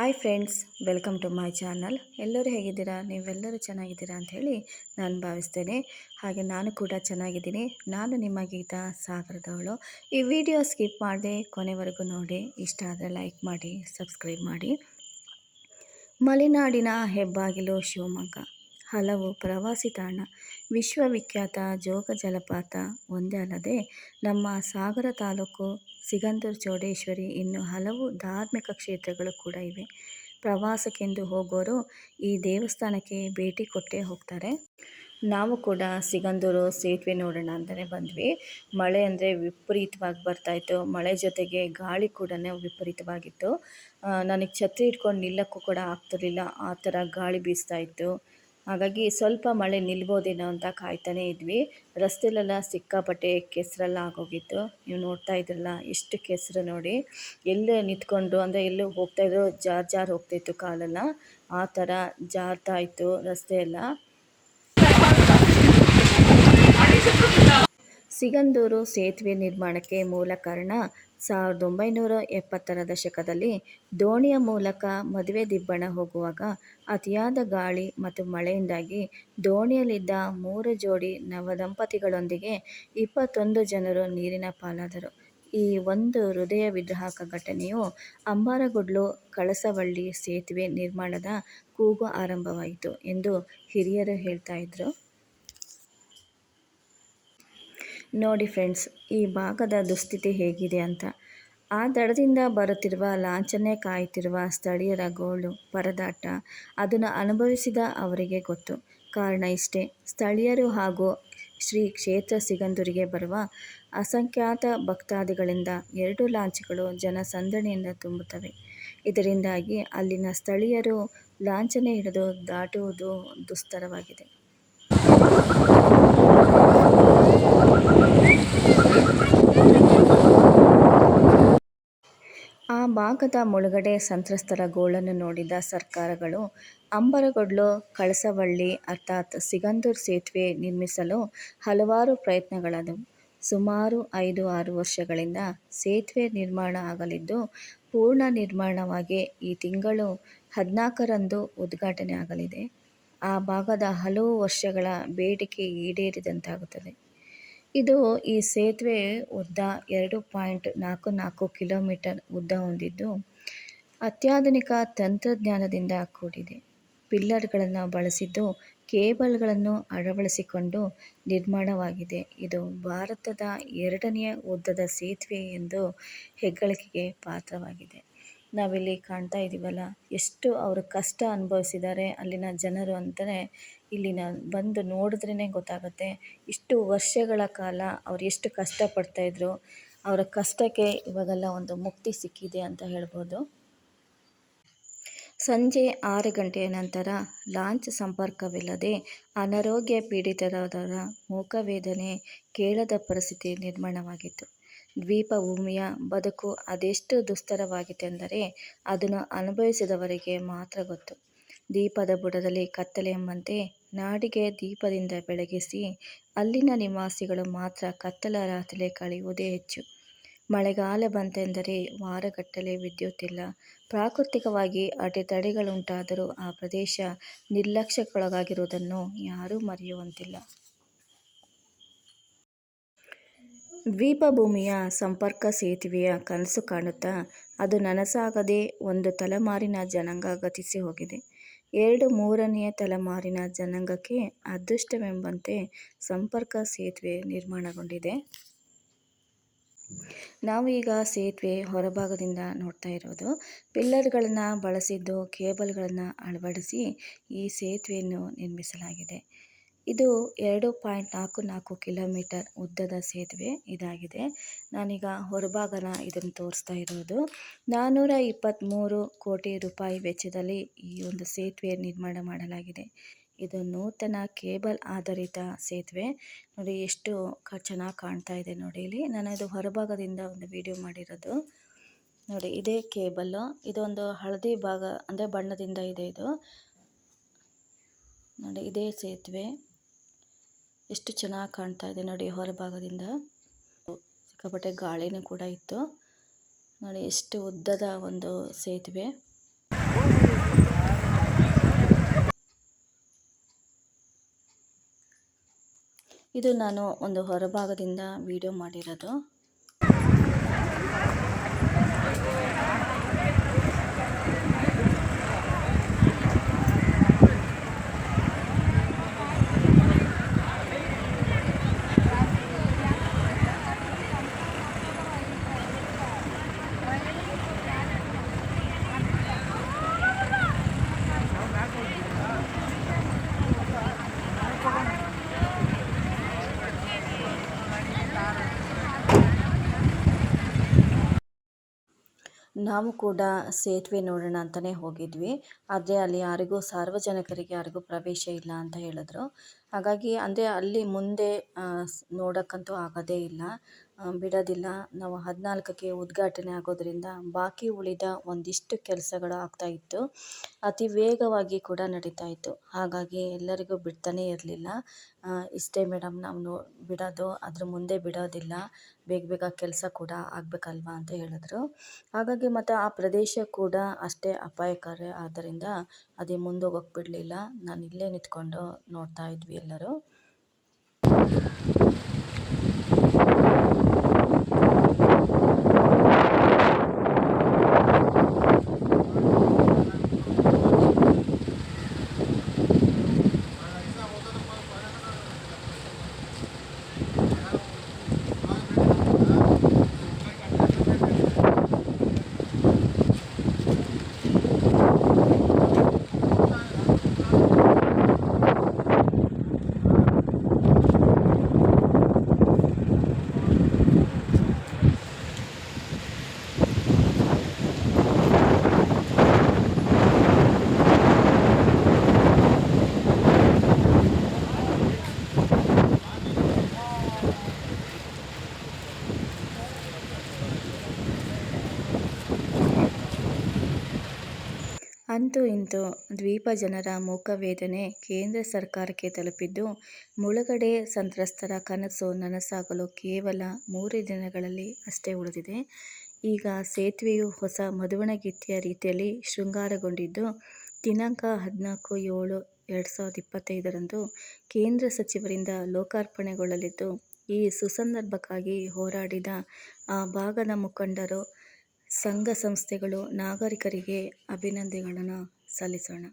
Hi friends, welcome to my channel. ಎಲ್ಲರೂ ಹೇಗಿದ್ದೀರಾ? ನೀವೆಲ್ಲರೂ ಚೆನ್ನಾಗಿದ್ದೀರಾ ಹೇಳಿ ನಾನು ಭಾವಿಸ್ತೇನೆ. ಹಾಗೆ ನಾನು ಕೂಡ ಚೆನ್ನಾಗಿದ್ದೀನಿ. ನಾನು ನಿಮ್ಮ ಗೀತಾ ಸಾಗರದವಳು. ಈ ವಿಡಿಯೋ ಸ್ಕಿಪ್ ಮಾಡದೆ ಕೊನೆವರೆಗೂ ನೋಡಿ. ಇಷ್ಟ ಆದರೆ ಲೈಕ್ ಮಾಡಿ, ಸಬ್ಸ್ಕ್ರೈಬ್ ಮಾಡಿ. ಮಲೆನಾಡಿನ ಹೆಬ್ಬಾಗಿಲು, ಶಿವಮೊಗ್ಗ. ಹಲವು ಪ್ರವಾಸಿ ತಾಣ. ವಿಶ್ವವಿಖ್ಯಾತ ಜೋಗ ಜಲಪಾತ ಒಂದೇ ಅಲ್ಲದೆ ನಮ್ಮ ಸಾಗರ ತಾಲೂಕು ಸಿಗಂದೂರು ಚೌಡೇಶ್ವರಿ ಇನ್ನು ಹಲವು ಧಾರ್ಮಿಕ ಕ್ಷೇತ್ರಗಳು ಕೂಡ ಇವೆ. ಪ್ರವಾಸಕ್ಕೆಂದು ಹೋಗೋರು ಈ ದೇವಸ್ಥಾನಕ್ಕೆ ಭೇಟಿ ಕೊಟ್ಟೇ ಹೋಗ್ತಾರೆ. ನಾವು ಕೂಡ ಸಿಗಂದೂರು ಸೇತುವೆ ನೋಡೋಣ ಅಂತಲೇ ಬಂದ್ವಿ. ಮಳೆ ಅಂದರೆ ವಿಪರೀತವಾಗಿ ಬರ್ತಾಯಿತ್ತು ಮಳೆ ಜೊತೆಗೆ ಗಾಳಿ ಕೂಡ ವಿಪರೀತವಾಗಿತ್ತು. ನನಗೆ ಛತ್ರಿ ಇಟ್ಕೊಂಡು ನಿಲ್ಲಕ್ಕೂ ಕೂಡ ಆಗ್ತಿರ್ಲಿಲ್ಲ. ಆ ಥರ ಗಾಳಿ ಬೀಸ್ತಾ ಇತ್ತು. ಹಾಗಾಗಿ ಸ್ವಲ್ಪ ಮಳೆ ನಿಲ್ಬೋದೇನೋ ಅಂತ ಕಾಯ್ತಾನೆ ಇದ್ವಿ. ರಸ್ತೆಲೆಲ್ಲ ಸಿಕ್ಕಾಪಟ್ಟೆ ಕೆಸರೆಲ್ಲ ಆಗೋಗಿತ್ತು. ನೀವು ನೋಡ್ತಾ ಇದ್ರಲ್ಲ ಎಷ್ಟು ಕೆಸರು ನೋಡಿ. ಎಲ್ಲೇ ನಿಂತ್ಕೊಂಡು, ಅಂದರೆ ಎಲ್ಲೂ ಹೋಗ್ತಾಯಿದ್ರು ಜಾರ್ ಜಾರ್ ಹೋಗ್ತಾಯಿತ್ತು ಕಾಲೆಲ್ಲ. ಆ ಥರ ಜಾರ್ತಾ ಇತ್ತು ರಸ್ತೆ ಎಲ್ಲ ಸಿಗಂದೂರು ಸೇತುವೆ ನಿರ್ಮಾಣಕ್ಕೆ ಮೂಲ ಕಾರಣ ಸಾವಿರದ ಒಂಬೈನೂರ ಎಪ್ಪತ್ತರ ದಶಕದಲ್ಲಿ ದೋಣಿಯ ಮೂಲಕ ಮದುವೆ ದಿಬ್ಬಣ ಹೋಗುವಾಗ ಅತಿಯಾದ ಗಾಳಿ ಮತ್ತು ಮಳೆಯಿಂದಾಗಿ ದೋಣಿಯಲ್ಲಿದ್ದ ಮೂರು ಜೋಡಿ ನವದಂಪತಿಗಳೊಂದಿಗೆ ಇಪ್ಪತ್ತೊಂದು ಜನರು ನೀರಿನ ಪಾಲಾದರು. ಈ ಒಂದು ಹೃದಯ ವಿಗ್ರಹಕ ಘಟನೆಯು ಅಂಬಾರಗುಡ್ಲು ಕಳಸವಳ್ಳಿ ಸೇತುವೆ ನಿರ್ಮಾಣದ ಕೂಗು ಆರಂಭವಾಯಿತು ಎಂದು ಹಿರಿಯರು ಹೇಳ್ತಾ ಇದ್ರು. ನೋಡಿ ಫ್ರೆಂಡ್ಸ್, ಈ ಭಾಗದ ದುಸ್ಥಿತಿ ಹೇಗಿದೆ ಅಂತ. ಆ ದಡದಿಂದ ಬರುತ್ತಿರುವ ಲಾಂಛನೆ ಕಾಯುತ್ತಿರುವ ಸ್ಥಳೀಯರ ಗೋಳು, ಪರದಾಟ, ಅದನ್ನು ಅನುಭವಿಸಿದ ಅವರಿಗೆ ಗೊತ್ತು. ಕಾರಣ ಇಷ್ಟೇ, ಸ್ಥಳೀಯರು ಹಾಗೂ ಶ್ರೀ ಕ್ಷೇತ್ರ ಸಿಗಂದೂರಿಗೆ ಬರುವ ಅಸಂಖ್ಯಾತ ಭಕ್ತಾದಿಗಳಿಂದ ಎರಡು ಲಾಂಚ್ಗಳು ಜನಸಂದಣಿಯಿಂದ ತುಂಬುತ್ತವೆ. ಇದರಿಂದಾಗಿ ಅಲ್ಲಿನ ಸ್ಥಳೀಯರು ಲಾಂಛನೆ ಹಿಡಿದು ದಾಟುವುದು ದುಸ್ತರವಾಗಿದೆ. ಆ ಭಾಗದ ಮುಳುಗಡೆ ಸಂತ್ರಸ್ತರ ಗೋಳನ್ನು ನೋಡಿದ ಸರ್ಕಾರಗಳು, ಅಂಬರಗೊಡ್ಲು, ಕಳಸವಳ್ಳಿ ಅರ್ಥಾತ್ ಸಿಗಂದೂರು ಸೇತುವೆ ನಿರ್ಮಿಸಲು ಹಲವಾರು ಪ್ರಯತ್ನಗಳದು ಸುಮಾರು ಐದು ಆರು ವರ್ಷಗಳಿಂದ ಸೇತುವೆ ನಿರ್ಮಾಣ ಆಗಲಿದ್ದು, ಪೂರ್ಣ ನಿರ್ಮಾಣವಾಗಿ ಈ ತಿಂಗಳು ಹದಿನಾಲ್ಕರಂದು ಉದ್ಘಾಟನೆ ಆಗಲಿದೆ. ಆ ಭಾಗದ ಹಲವು ವರ್ಷಗಳ ಬೇಡಿಕೆ ಈಡೇರಿದಂತಾಗುತ್ತದೆ. ಇದು ಈ ಸೇತುವೆ ಉದ್ದ ಎರಡು ಪಾಯಿಂಟ್ ನಾಲ್ಕು ನಾಲ್ಕು ಕಿಲೋಮೀಟರ್ ಉದ್ದ ಹೊಂದಿದ್ದು ಅತ್ಯಾಧುನಿಕ ತಂತ್ರಜ್ಞಾನದಿಂದ ಕೂಡಿದೆ. ಪಿಲ್ಲರ್ಗಳನ್ನು ಬಳಸಿದ್ದು ಕೇಬಲ್ಗಳನ್ನು ಅಳವಡಿಸಿಕೊಂಡು ನಿರ್ಮಾಣವಾಗಿದೆ. ಇದು ಭಾರತದ ಎರಡನೆಯ ಉದ್ದದ ಸೇತುವೆ ಎಂದು ಹೆಗ್ಗಳಿಕೆಗೆ ಪಾತ್ರವಾಗಿದೆ. ನಾವಿಲ್ಲಿ ಕಾಣ್ತಾ ಇದ್ದೀವಲ್ಲ ಎಷ್ಟು ಅವರು ಕಷ್ಟ ಅನುಭವಿಸಿದ್ದಾರೆ ಅಲ್ಲಿನ ಜನರು ಅಂತಲೇ ಇಲ್ಲಿನ ಬಂದು ನೋಡಿದ್ರೇ ಗೊತ್ತಾಗುತ್ತೆ. ಇಷ್ಟು ವರ್ಷಗಳ ಕಾಲ ಅವ್ರು ಎಷ್ಟು ಕಷ್ಟಪಡ್ತಾಯಿದ್ರು ಅವರ ಕಷ್ಟಕ್ಕೆ ಇವಾಗೆಲ್ಲ ಒಂದು ಮುಕ್ತಿ ಸಿಕ್ಕಿದೆ ಅಂತ ಹೇಳ್ಬೋದು. ಸಂಜೆ ಆರು ಗಂಟೆಯ ನಂತರ ಲಾಂಚ್ ಸಂಪರ್ಕವಿಲ್ಲದೆ ಅನಾರೋಗ್ಯ ಪೀಡಿತರಾದವರ ಮೂಕವೇದನೆ ಕೇಳದ ಪರಿಸ್ಥಿತಿ ನಿರ್ಮಾಣವಾಗಿತ್ತು. ದ್ವೀಪ ಭೂಮಿಯ ಬದುಕು ಅದೆಷ್ಟು ದುಸ್ತರವಾಗಿತ್ತೆಂದರೆ ಅದನ್ನು ಅನುಭವಿಸಿದವರಿಗೆ ಮಾತ್ರ ಗೊತ್ತು. ದೀಪದ ಬುಡದಲ್ಲಿ ಕತ್ತಲೆ ಎಂಬಂತೆ ನಾಡಿಗೆ ದೀಪದಿಂದ ಬೆಳಗಿಸಿ ಅಲ್ಲಿನ ನಿವಾಸಿಗಳು ಮಾತ್ರ ಕತ್ತಲ ರಾತ್ರಿ ಕಳೆಯುವುದೇ ಹೆಚ್ಚು. ಮಳೆಗಾಲ ಬಂತೆಂದರೆ ವಾರಗಟ್ಟಲೆ ವಿದ್ಯುತ್ ಇಲ್ಲ ಪ್ರಾಕೃತಿಕವಾಗಿ ಅಡೆತಡೆಗಳುಂಟಾದರೂ ಆ ಪ್ರದೇಶ ನಿರ್ಲಕ್ಷ್ಯಕ್ಕೊಳಗಾಗಿರುವುದನ್ನು ಯಾರೂ ಮರೆಯುವಂತಿಲ್ಲ. ದ್ವೀಪಭೂಮಿಯ ಸಂಪರ್ಕ ಸೇತುವೆಯ ಕನಸು ಕಾಣುತ್ತಾ ಅದು ನನಸಾಗದೆ ಒಂದು ತಲೆಮಾರಿನ ಜನಾಂಗ ಗತಿಸಿ ಹೋಗಿದೆ. ಎರಡು ಮೂರನೆಯ ತಲೆಮಾರಿನ ಜನಾಂಗಕ್ಕೆ ಅದೃಷ್ಟವೆಂಬಂತೆ ಸಂಪರ್ಕ ಸೇತುವೆ ನಿರ್ಮಾಣಗೊಂಡಿದೆ. ನಾವು ಈಗ ಸೇತುವೆ ಹೊರಭಾಗದಿಂದ ನೋಡ್ತಾ ಇರೋದು. ಪಿಲ್ಲರ್ಗಳನ್ನು ಬಳಸಿದ್ದು ಕೇಬಲ್ಗಳನ್ನು ಅಳವಡಿಸಿ ಈ ಸೇತುವೆಯನ್ನು ನಿರ್ಮಿಸಲಾಗಿದೆ. ಇದು ಎರಡು ಪಾಯಿಂಟ್ ನಾಲ್ಕು ನಾಲ್ಕು ಕಿಲೋಮೀಟರ್ ಉದ್ದದ ಸೇತುವೆ ಇದಾಗಿದೆ. ನಾನೀಗ ಹೊರಭಾಗನ ಇದನ್ನು ತೋರಿಸ್ತಾ ಇರೋದು. ನಾನ್ನೂರ ಇಪ್ಪತ್ತ್ಮೂರು ಕೋಟಿ ರೂಪಾಯಿ ವೆಚ್ಚದಲ್ಲಿ ಈ ಒಂದು ಸೇತುವೆ ನಿರ್ಮಾಣ ಮಾಡಲಾಗಿದೆ. ಇದು ನೂತನ ಕೇಬಲ್ ಆಧಾರಿತ ಸೇತುವೆ. ನೋಡಿ ಎಷ್ಟು ಚೆನ್ನಾಗಿ ಕಾಣ್ತಾ ಇದೆ ನೋಡಿ ಇಲ್ಲಿ. ನಾನು ಇದು ಹೊರಭಾಗದಿಂದ ಒಂದು ವಿಡಿಯೋ ಮಾಡಿರೋದು. ನೋಡಿ, ಇದೇ ಕೇಬಲ್ಲು ಇದೊಂದು ಹಳದಿ ಭಾಗ, ಅಂದರೆ ಬಣ್ಣದಿಂದ ಇದೆ ಇದು. ನೋಡಿ, ಇದೇ ಸೇತುವೆ. ಎಷ್ಟು ಚೆನ್ನಾಗಿ ಕಾಣ್ತಾ ಇದೆ ನೋಡಿ ಹೊರಭಾಗದಿಂದ ಸಿಕ್ಕಾಪಟ್ಟೆ ಗಾಳಿನೂ ಕೂಡ ಇತ್ತು. ನೋಡಿ ಎಷ್ಟು ಉದ್ದದ ಒಂದು ಸೇತುವೆ. ಇದು ನಾನು ಒಂದು ಹೊರಭಾಗದಿಂದ ವಿಡಿಯೋ ಮಾಡಿರೋದು. ನಾವು ಕೂಡ ಸೇತುವೆ ನೋಡೋಣ ಅಂತಲೇ ಹೋಗಿದ್ವಿ. ಆದರೆ ಅಲ್ಲಿ ಯಾರಿಗೂ ಸಾರ್ವಜನಿಕರಿಗೆ ಯಾರಿಗೂ ಪ್ರವೇಶ ಇಲ್ಲ ಅಂತ ಹೇಳಿದ್ರು. ಹಾಗಾಗಿ ಅಂದರೆ ಅಲ್ಲಿ ಮುಂದೆ ನೋಡೋಕ್ಕಂತೂ ಆಗೋದೇ ಇಲ್ಲ. ಬಿಡೋದಿಲ್ಲ. ನಾವು ಹದಿನಾಲ್ಕಕ್ಕೆ ಉದ್ಘಾಟನೆ ಆಗೋದರಿಂದ ಬಾಕಿ ಉಳಿದ ಒಂದಿಷ್ಟು ಕೆಲಸಗಳು ಆಗ್ತಾಯಿತ್ತು ಅತಿ ವೇಗವಾಗಿ ಕೂಡ ನಡೀತಾ ಇತ್ತು. ಹಾಗಾಗಿ ಎಲ್ಲರಿಗೂ ಬಿಡ್ತಾನೇ ಇರಲಿಲ್ಲ. ಇಷ್ಟೇ ಮೇಡಮ್, ನಾವು ನೋ, ಬಿಡೋದು, ಅದ್ರ ಮುಂದೆ ಬಿಡೋದಿಲ್ಲ. ಬೇಗ ಬೇಗ ಕೆಲಸ ಕೂಡ ಆಗಬೇಕಲ್ವಾ ಅಂತ ಹೇಳಿದ್ರು. ಹಾಗಾಗಿ ಮತ್ತು ಆ ಪ್ರದೇಶ ಕೂಡ ಅಷ್ಟೇ ಅಪಾಯಕಾರಿ. ಆದ್ದರಿಂದ ಅದೇ ಮುಂದೋಗೋಕ್ಕೆ ಬಿಡಲಿಲ್ಲ. ನಾನು ಇಲ್ಲೇ ನಿಂತ್ಕೊಂಡು ನೋಡ್ತಾ ಇದ್ವಿ. ಎಲ್ಲರೂ ಅಂತೂ ಇಂತೂ ದ್ವೀಪ ಜನರ ಮೂಕವೇದನೆ ಕೇಂದ್ರ ಸರ್ಕಾರಕ್ಕೆ ತಲುಪಿದ್ದು, ಮುಳುಗಡೆ ಸಂತ್ರಸ್ತರ ಕನಸು ನನಸಾಗಲು ಕೇವಲ ಮೂರೇ ದಿನಗಳಲ್ಲಿ ಅಷ್ಟೇ ಉಳಿದಿದೆ. ಈಗ ಸೇತುವೆಯು ಹೊಸ ಮದುವಣಗೀತೆಯ ರೀತಿಯಲ್ಲಿ ಶೃಂಗಾರಗೊಂಡಿದ್ದು, ದಿನಾಂಕ ಹದಿನಾಲ್ಕು ಏಳು ಎರಡು ಸಾವಿರದ ಇಪ್ಪತ್ತೈದರಂದು ಕೇಂದ್ರ ಸಚಿವರಿಂದ ಲೋಕಾರ್ಪಣೆಗೊಳ್ಳಲಿದ್ದು, ಈ ಸುಸಂದರ್ಭಕ್ಕಾಗಿ ಹೋರಾಡಿದ ಆ ಭಾಗದ ಮುಖಂಡರು ಸಂಘ ಸಂಸ್ಥೆಗಳು ನಾಗರಿಕರಿಗೆ ಅಭಿನಂದನೆಗಳನ್ನು ಸಲ್ಲಿಸೋಣ.